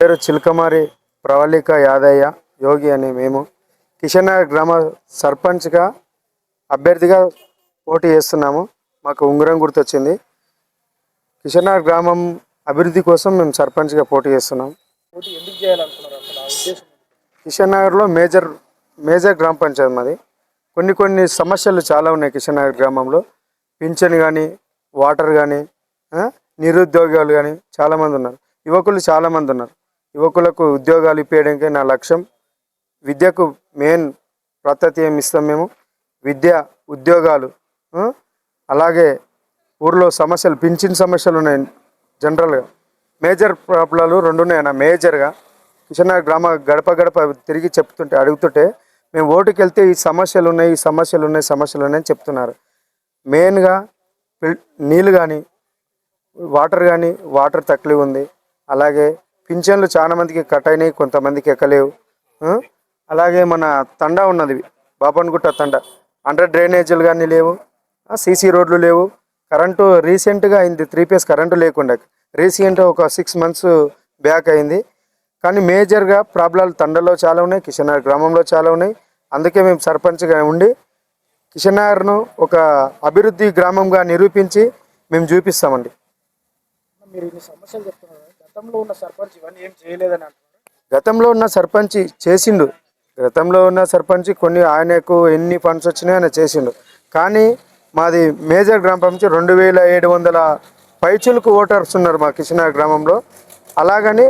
పేరు చిలకమారి ప్రవళిక యాదయ్య యోగి అనే మేము కిషన్ నగర్ గ్రామ సర్పంచ్గా అభ్యర్థిగా పోటీ చేస్తున్నాము. మాకు ఉంగరం గుర్తొచ్చింది. కిషన్ నగర్ గ్రామం అభివృద్ధి కోసం మేము సర్పంచ్గా పోటీ చేస్తున్నాం? కిషన్ నగర్లో మేజర్ మేజర్ గ్రామ పంచాయతీ మాది. కొన్ని కొన్ని సమస్యలు చాలా ఉన్నాయి కిషన్ నగర్ గ్రామంలో. పింఛన్ కానీ వాటర్ కానీ నిరుద్యోగాలు కానీ చాలామంది ఉన్నారు. యువకులు చాలామంది ఉన్నారు. యువకులకు ఉద్యోగాలు ఇప్పించడానికే నా లక్ష్యం. విద్యకు మెయిన్ ప్రాధాన్యత ఇస్తాం మేము? విద్య ఉద్యోగాలు అలాగే ఊర్లో సమస్యలు పింఛన్ సమస్యలు ఉన్నాయి జనరల్గా. మేజర్ ప్రాబ్లాలు రెండు ఉన్నాయి మేజర్గా. కిషన్నగర్ గ్రామ గడప గడప తిరిగి చెప్తుంటే అడుగుతుంటే మేము ఓటుకి వెళ్తే ఈ సమస్యలు ఉన్నాయి ఈ సమస్యలు ఉన్నాయి సమస్యలు ఉన్నాయని చెప్తున్నారు. మెయిన్గా నీళ్ళు కానీ వాటర్ కానీ వాటర్ తక్కువ ఉంది. అలాగే పింఛన్లు చాలా మందికి కట్ అయినాయి కొంతమందికి ఎక్కలేవు. అలాగే మన తండా ఉన్నది బాపన్గుట్ట తండా. అండర్ డ్రైనేజీలు కానీ లేవు సీసీ రోడ్లు లేవు. కరెంటు రీసెంట్గా అయింది త్రీ ఫేస్ కరెంటు లేకుండా. రీసెంట్ ఒక సిక్స్ మంత్స్ బ్యాక్ అయింది. కానీ మేజర్గా ప్రాబ్లాలు తండలో చాలా ఉన్నాయి కిషన్నగర్ గ్రామంలో చాలా ఉన్నాయి. అందుకే మేము సర్పంచ్గా ఉండి కిషన్నగర్ను ఒక అభివృద్ధి గ్రామంగా నిరూపించి మేము చూపిస్తామండి. మీరు ఇన్ని సమస్యలు చెప్తున్నారు. గతంలో ఉన్న సర్పంచ్ ఇవన్నీ ఏం చేయలేదని అంటున్నారు. గతంలో ఉన్న సర్పంచ్ చేసిండు. గతంలో ఉన్న సర్పంచ్ కొన్ని ఆయనకు ఎన్ని ఫండ్స్ వచ్చినాయి ఆయన చేసిండు. కానీ మాది మేజర్ గ్రామ పంచాయతీ రెండు వేల ఏడు వందల పైచులకు ఓటర్స్ ఉన్నారు మా కిషనగర్ గ్రామంలో. అలాగని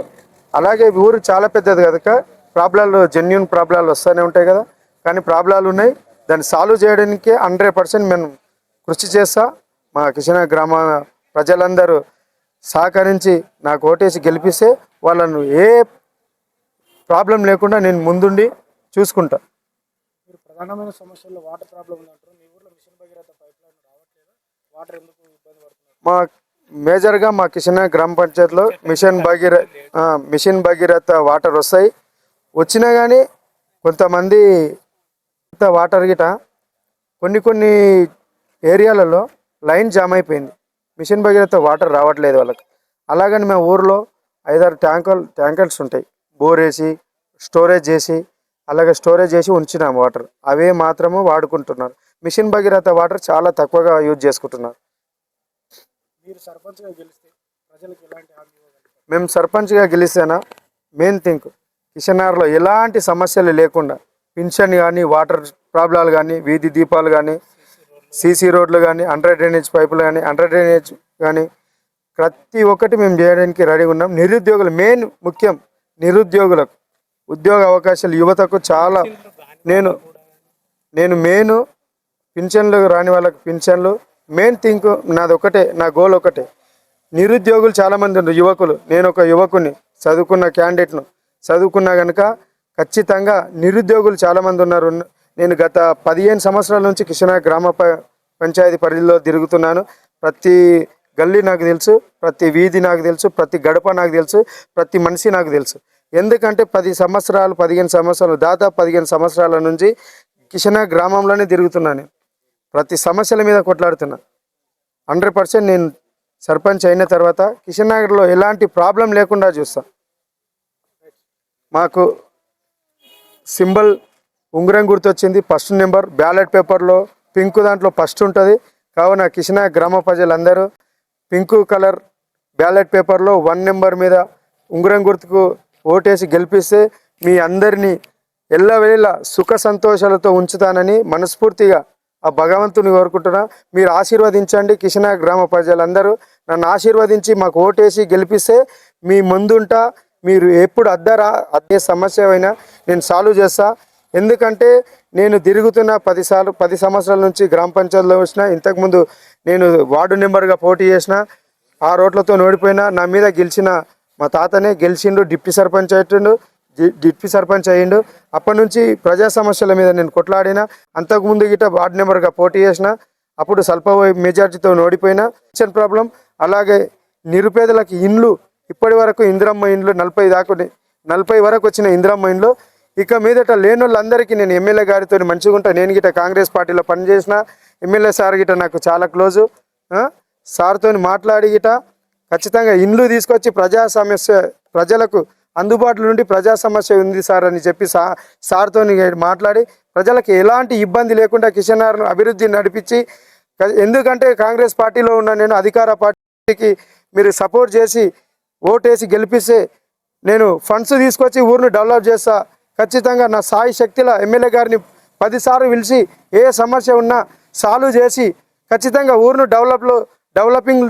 అలాగే ఊరు చాలా పెద్దది కనుక ప్రాబ్లాలు జెన్యున్ ప్రాబ్లాలు వస్తూనే ఉంటాయి కదా. కానీ ప్రాబ్లాలు ఉన్నాయి. దాన్ని సాల్వ్ చేయడానికి హండ్రెడ్ పర్సెంట్ మేము కృషి చేస్తా. మా కిషనగర్ గ్రామ ప్రజలందరూ సహకరించి నాకు ఓటేసి గెలిపిస్తే వాళ్ళను ఏ ప్రాబ్లం లేకుండా నేను ముందుండి చూసుకుంటా. మీరు ప్రధానమైన సమస్యల్లో వాటర్ ప్రాబ్లం మీ ఊర్లో మిషన్ భగీరథ పైప్ లైన్ రావట్లేదా? వాటర్ ఎందుకు ఇబ్బంది పడుతున్నారు? మా మేజర్గా మా కిషన్ గ్రామ పంచాయతీలో మిషన్ భగీర ఆ, మిషన్ భగీరథ వాటర్ వస్తాయి. వచ్చినా కానీ కొంతమంది వాటర్ గిట కొన్ని కొన్ని ఏరియాలలో లైన్ జామ్ అయిపోయింది. మిషన్ భగీరథ వాటర్ రావట్లేదు వాళ్ళకి. అలాగని మా ఊర్లో ఐదారు ట్యాంకర్ ట్యాంకర్స్ ఉంటాయి. బోర్ వేసి స్టోరేజ్ చేసి అలాగే స్టోరేజ్ చేసి ఉంచినాము వాటర్. అవే మాత్రము వాడుకుంటున్నారు. మిషన్ భగీరథ వాటర్ చాలా తక్కువగా యూజ్ చేసుకుంటున్నారు. మీరు సర్పంచ్గా గెలిస్తే ప్రజలకు ఎలాంటి మేము సర్పంచ్గా గెలిస్తేనా? మెయిన్ థింక్ కిషనార్లో ఎలాంటి సమస్యలు లేకుండా పింఛన్ కానీ వాటర్ ప్రాబ్లాలు కానీ వీధి దీపాలు కానీ సీసీ రోడ్లు కానీ అండర్ డ్రైనేజ్ పైపులు కానీ అండర్ డ్రైనేజ్ కానీ ప్రతి ఒక్కటి మేము చేయడానికి రెడీగా ఉన్నాం. నిరుద్యోగులు మెయిన్ ముఖ్యం నిరుద్యోగులకు. ఉద్యోగ అవకాశాలు యువతకు చాలా నేను నేను మెయిన్ పింఛన్లు రాని వాళ్ళకి పింఛన్లు. మెయిన్ థింక్ నాది ఒకటే నా గోల్ ఒకటే. నిరుద్యోగులు చాలామంది ఉన్నారు యువకులు. నేను ఒక యువకుని చదువుకున్న క్యాండిడేట్ను. చదువుకున్నా కనుక ఖచ్చితంగా నిరుద్యోగులు చాలామంది ఉన్నారు. నేను గత పదిహేను సంవత్సరాల నుంచి కిషనా గ్రామ పంచాయతీ పరిధిలో తిరుగుతున్నాను. ప్రతి గల్లీ నాకు తెలుసు ప్రతి వీధి నాకు తెలుసు ప్రతి గడప నాకు తెలుసు ప్రతి మనిషి నాకు తెలుసు. ఎందుకంటే పది సంవత్సరాలు పదిహేను సంవత్సరాలు దాదాపు పదిహేను సంవత్సరాల నుంచి కిషనా గ్రామంలోనే తిరుగుతున్నాను. ప్రతి సమస్యల మీద కొట్లాడుతున్నా. హండ్రెడ్ పర్సెంట్ నేను సర్పంచ్ అయిన తర్వాత కిషన్ నగర్లో ఎలాంటి ప్రాబ్లం లేకుండా చూస్తా. మాకు సింబల్ ఉంగరం గుర్తొచ్చింది. ఫస్ట్ నెంబర్ బ్యాలెట్ పేపర్లో పింక్ దాంట్లో ఫస్ట్ ఉంటుంది. కావున కిషన్ గ్రామ ప్రజలందరూ పింక్ కలర్ బ్యాలెట్ పేపర్లో వన్ నెంబర్ మీద ఉంగరం గుర్తుకు ఓటేసి గెలిపిస్తే మీ అందరినీ ఎల్లవేళ సుఖ సంతోషాలతో ఉంచుతానని మనస్ఫూర్తిగా ఆ భగవంతుని కోరుకుంటున్నా. మీరు ఆశీర్వదించండి కిషనా గ్రామ ప్రజలందరూ. నన్ను ఆశీర్వదించి మాకు ఓటేసి గెలిపిస్తే మీ ముందుంటా. మీరు ఎప్పుడు అద్దరా అదే సమస్య అయినా నేను సాల్వ్ చేస్తా. ఎందుకంటే నేను తిరుగుతున్న పది సార్లు పది సంవత్సరాల నుంచి గ్రామ పంచాయతీలో వచ్చిన ఇంతకుముందు నేను వార్డు నెంబర్గా పోటీ చేసిన ఆ రోడ్లతో ఓడిపోయినా నా మీద గెలిచిన మా తాతనే గెలిచిండు డిప్టీ సర్పంచ్ అయ్యిండు డి- సర్పంచ్ అయ్యిండు. అప్పటి నుంచి ప్రజా సమస్యల మీద నేను కొట్లాడిన అంతకుముందు గిట వార్డు నెంబర్గా పోటీ చేసిన అప్పుడు స్వల్ప మెజార్టీతో ఓడిపోయిన కిచెన్ ప్రాబ్లం అలాగే నిరుపేదలకు ఇండ్లు ఇప్పటి వరకు ఇందిరమ్మ ఇండ్లు నలభై దాకా నలభై వరకు వచ్చిన ఇందిరమ్మ ఇండ్లు ఇక మీదట లేని వాళ్ళందరికీ నేను ఎమ్మెల్యే గారితో మంచిగా ఉంటా. నేను గిట కాంగ్రెస్ పార్టీలో పనిచేసిన ఎమ్మెల్యే సార్ గిట నాకు చాలా క్లోజు. సార్తో మాట్లాడి గిట ఖచ్చితంగా ఇండ్లు తీసుకొచ్చి ప్రజా సమస్య ప్రజలకు అందుబాటులో నుండి ప్రజా సమస్య ఉంది సార్ అని చెప్పి సా సార్తో మాట్లాడి ప్రజలకు ఎలాంటి ఇబ్బంది లేకుండా కిషన్ నగర్ను అభివృద్ధి నడిపించి ఎందుకంటే కాంగ్రెస్ పార్టీలో ఉన్న నేను అధికార పార్టీకి మీరు సపోర్ట్ చేసి ఓటేసి గెలిపిస్తే నేను ఫండ్స్ తీసుకొచ్చి ఊరిని డెవలప్ చేస్తా. ఖచ్చితంగా నా సాయి శక్తిల ఎమ్మెల్యే గారిని పదిసార్లు పిలిచి ఏ సమస్య ఉన్నా సాల్వ్ చేసి ఖచ్చితంగా ఊరును డెవలప్లో డెవలపింగ్